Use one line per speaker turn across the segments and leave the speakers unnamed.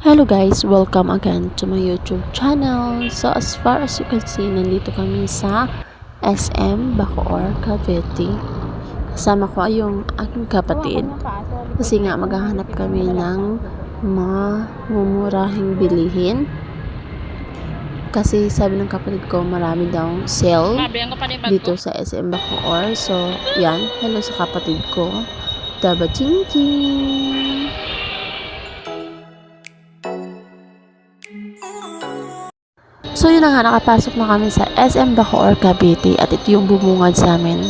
Hello guys, welcome again to my YouTube channel. So as far as you can see, nandito kami sa SM Bacoor, Cavite. Kasama ko ay yung aking kapatid. Kasi nga maghahanap kami ng mga mumurahing bilihin. Kasi sabi ng kapatid ko, marami daw sale dito sa SM Bacoor. So, yan. Hello sa kapatid ko. Daba ching ching! So yun na nga, nakapasok na kami sa SM Bacoor, Cavite at ito yung bumungad sa amin.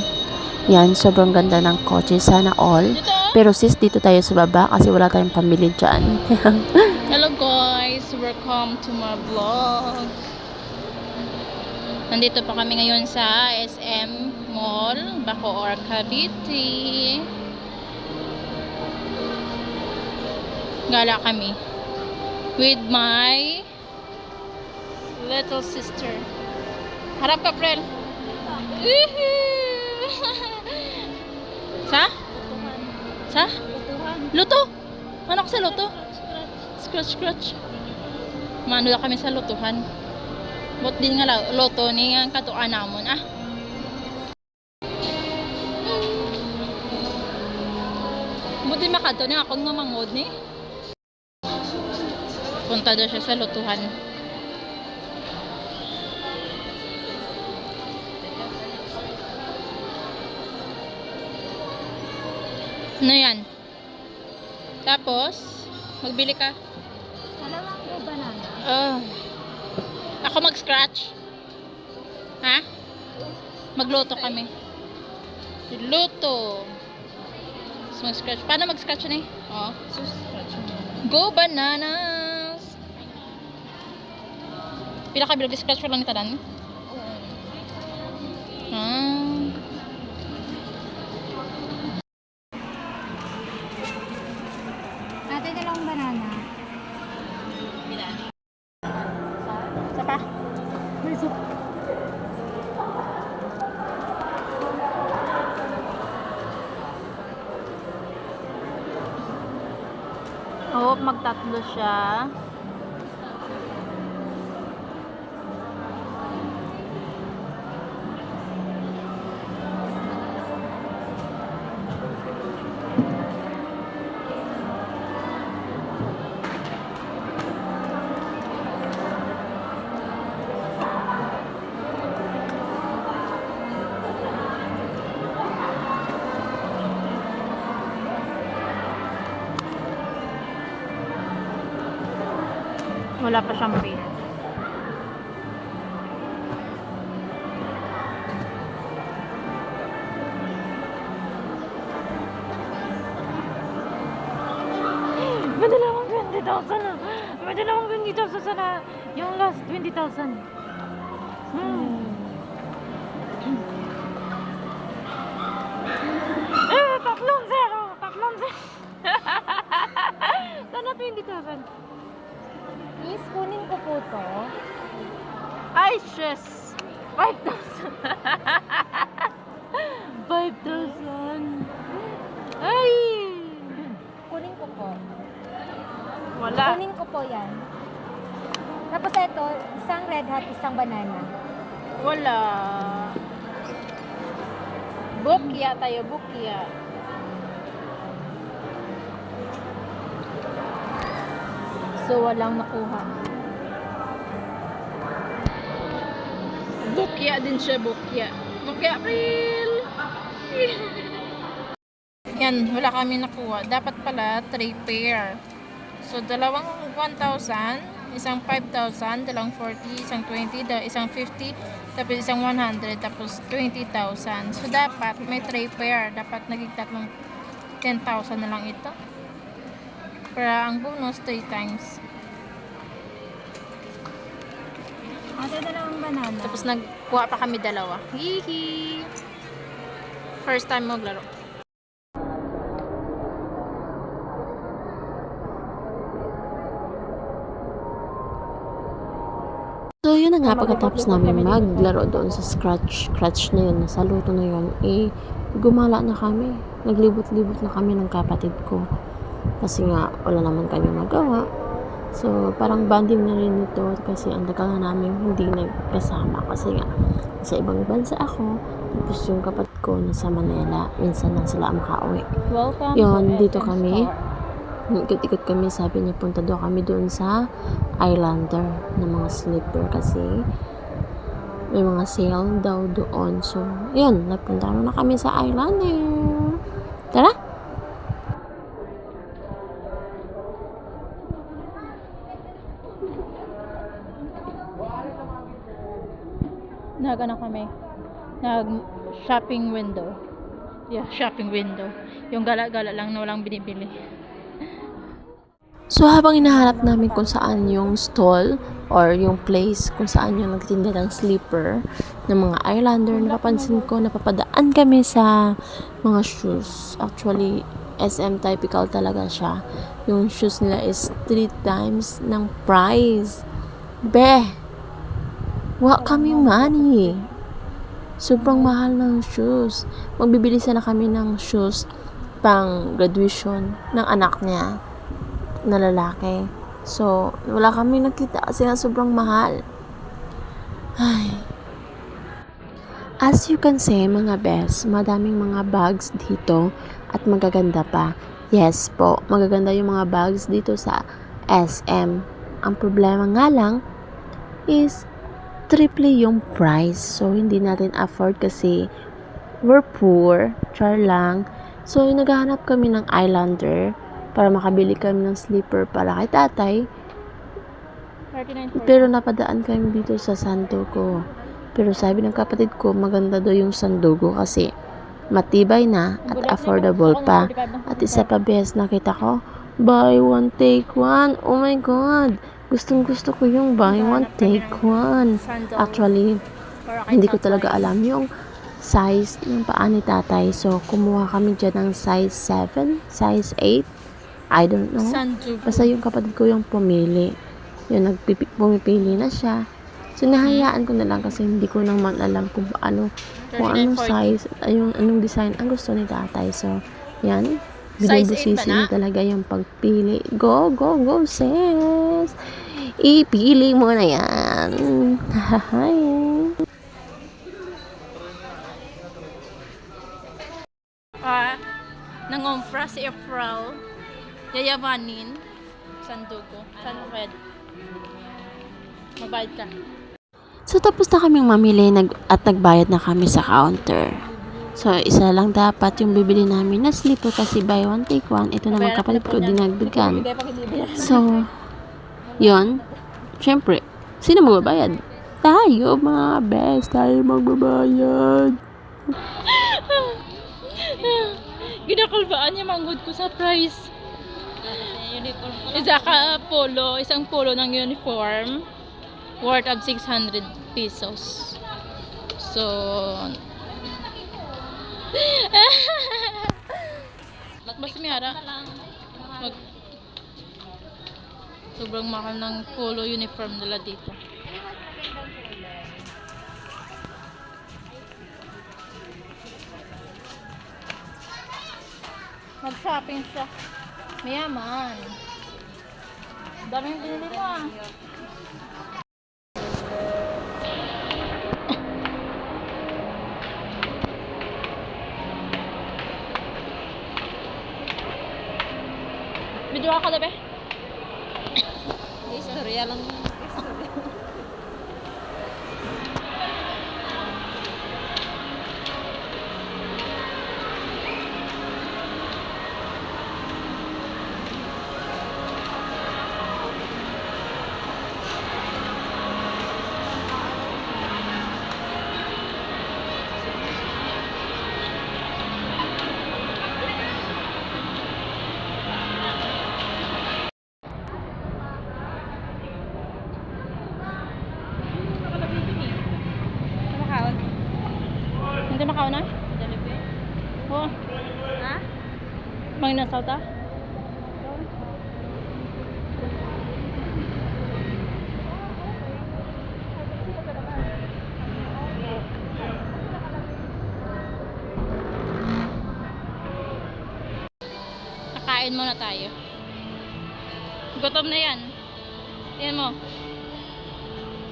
Yan, sobrang ganda ng kotse, sana all. Pero sis, dito tayo sa baba kasi wala tayong pamili dyan.
Hello guys, welcome to my vlog. Nandito pa kami ngayon sa SM Mall, Bacoor, Cavite. Gala kami with my little sister. Harap ka, Prel. Sa? Sa? Luto? Ano ko sa luto? Scratch, scratch. Mano kami sa lutuhan. Bot din nga loto ni ang katuan namon ah. Buti makato ni akong mamangod ni. Punta daw siya sa lutuhan. Ano yan? Tapos, magbili ka.
Dalawang ko banana.
Oh. Ako mag-scratch. Ha? Magluto kami. Luto. Tapos mag-scratch. Paano mag-scratch na eh? Oh. Go bananas! Pila ka bilang scratch lang ni tanan? Ah. Oh, magtatlo siya. Wala pa siyang bill.
Madala akong 20,000 na. Madala akong 20,000 sana. Yung last 20,000. Hmm. Eh, tatlong zero. Tatlong zero. sana 20,000. Miss, kunin ko po to.
Ay, shes!
5,000. 5,000. Ay! Kunin ko po.
Wala.
Kunin ko po yan. Tapos ito, isang red hat, isang banana.
Wala. Bukya tayo, bukya.
So, walang nakuha.
Bukya din siya, bukya. Bukya, April! Yan, wala kami nakuha. Dapat pala, 3 pair. So, dalawang 1,000, isang 5,000, dalawang 40, isang 20, da- isang 50, tapos isang 100, tapos 20,000. So, dapat may 3 pair. Dapat naging tatlong 10,000 na lang ito. Para ang bonus, 3 times.
Ate, dalawang banana.
Tapos nagkuha pa kami dalawa. Hihi! First time maglaro.
So yun na nga pagkatapos namin maglaro doon sa scratch, scratch na yun, nasa luto na yun, eh gumala na kami. Naglibot-libot na kami ng kapatid ko. Kasi nga wala naman kami magawa. So, parang bonding na rin ito kasi ang tagal na namin hindi nagkasama. Kasi nga sa ibang bansa ako tapos yung kapatid ko nasa Manila minsan lang sila makauwi.
Welcome
Yun, dito kami. ikot-ikot kami sabi niya punta daw kami doon sa Islander na mga sleeper kasi may mga sale daw doon. So yun nagpunta na kami sa Islander. Tara
Nag ano kami? Nag shopping window. Yeah, shopping window. Yung gala-gala lang na walang binibili.
So habang hinahanap namin kung saan yung stall or yung place kung saan yung nagtinda ng sleeper ng mga Islander, napapansin ko napapadaan kami sa mga shoes. Actually, SM typical talaga siya. Yung shoes nila is 3 times ng price. Be! Wa kami money. Sobrang mahal ng shoes. Magbibili sana kami ng shoes pang graduation ng anak niya na lalaki. So, wala kami nakita kasi nga sobrang mahal. Ay. As you can see, mga best, madaming mga bags dito at magaganda pa. Yes po, magaganda yung mga bags dito sa SM. Ang problema nga lang is triple yung price. So, hindi natin afford kasi we're poor. Char lang. So, naghahanap kami ng Islander para makabili kami ng sleeper para kay tatay.
39
Pero napadaan kami dito sa Sandogo. Pero sabi ng kapatid ko, maganda daw yung Sandogo kasi matibay na at affordable pa. At isa pa best nakita ko, buy one take one. Oh my god. Gustong gusto ko yung buy one take one. Actually, hindi ko talaga alam yung size ng paa ni tatay. So, kumuha kami dyan ng size 7, size 8. I don't know. Basta yung kapatid ko yung pumili. Yung nagpipi, pumipili na siya. So, nahayaan ko na lang kasi hindi ko naman alam kung paano, kung anong
39.40.
size, yung anong design ang gusto ni tatay. So, yan.
Size
Binubusisi
8 ba na?
niya talaga yung pagpili. Go, go, go, sis! Ipili mo na yan. Hahahay.
Ah, nangompra si April. Yayabanin. Sandugo. San red. Magbayad ka.
So, tapos na kaming mamili nag, at nagbayad na kami sa counter. So, isa lang dapat yung bibili namin na slipper kasi buy one, take one. Ito naman kapatid ko
hindi
So, yon Siyempre, sino magbabayad? Tayo, mga best. Tayo magbabayad.
Ginakalbaan niya manggod ko sa price. Isa ka polo, isang polo ng uniform worth of 600 pesos. So, Mas miyara. Mag Sobrang mahal ng polo uniform nila dito. Mag-shopping siya. Mayaman. Daming binili mo ah. Makaon na? Oo.
Ha?
Mang nasaw ta? Kakain muna tayo. Gutom na yan. Tingnan mo.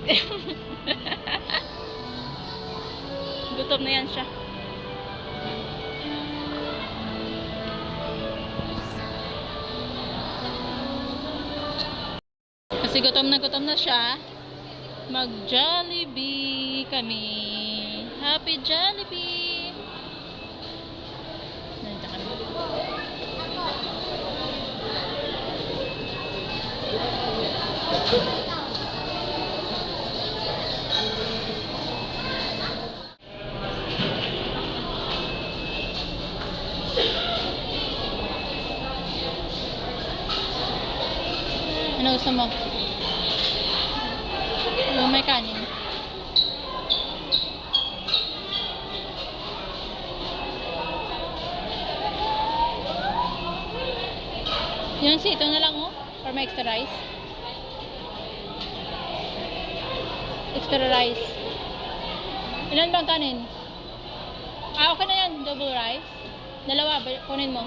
Gutom na yan siya. Kasi gutom na gutom na siya. Mag Jollibee kami. Happy Jollibee! Kami. Ano Yan si ito na lang oh. Or may extra rice. Extra rice. Ilan bang kanin? Ah, okay na yan. Double rice. Dalawa, kunin mo.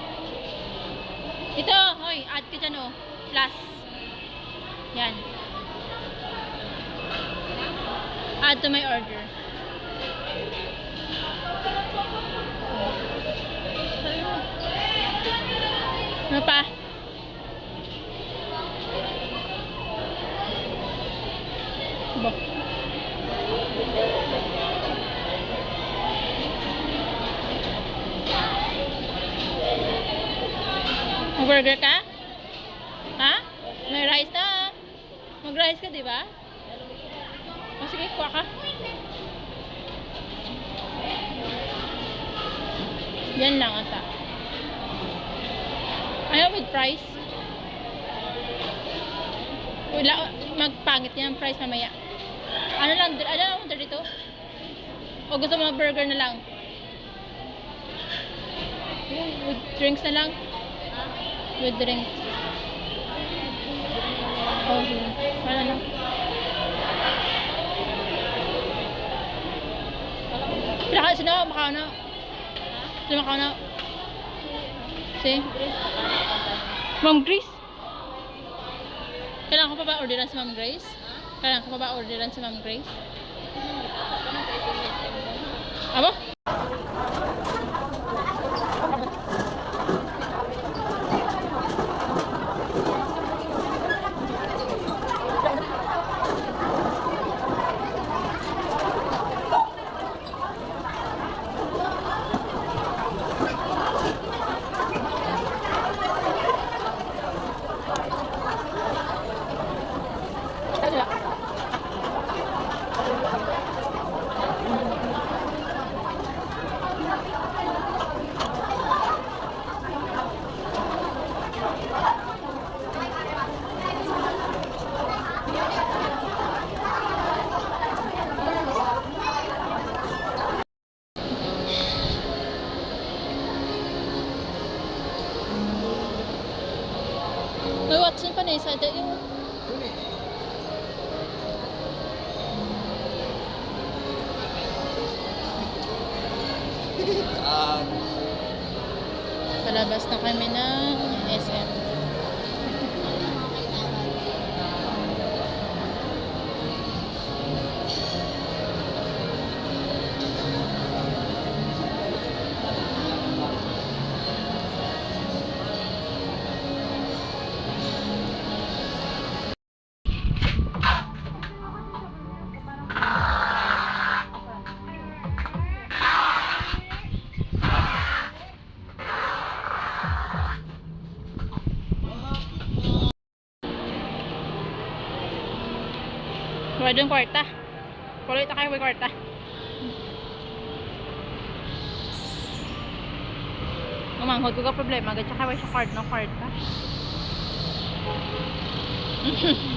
Ito, hoy, add ka dyan oh. Plus. Yan. Add to my order. Ano pa? Yan lang ata. Ayaw with fries. Wala, magpangit yan fries mamaya. Ano lang, ano lang order dito? O gusto mo burger na lang? With drinks na lang? With drinks. Okay. Wala na. Sila ka, sino makana? Sino makana? Si? Ma'am Grace? Kailangan ko pa ba orderan si Ma'am Grace? Kailangan ko pa ba orderan si Ma'am Grace? Abo? May Watson pa na. Da- Yung... Palabas na kami ng SM. Wala doon kwarta. Kulit na kayo kwarta. Umanghod ko ka problema. Gadya kayo sa card ng kwarta.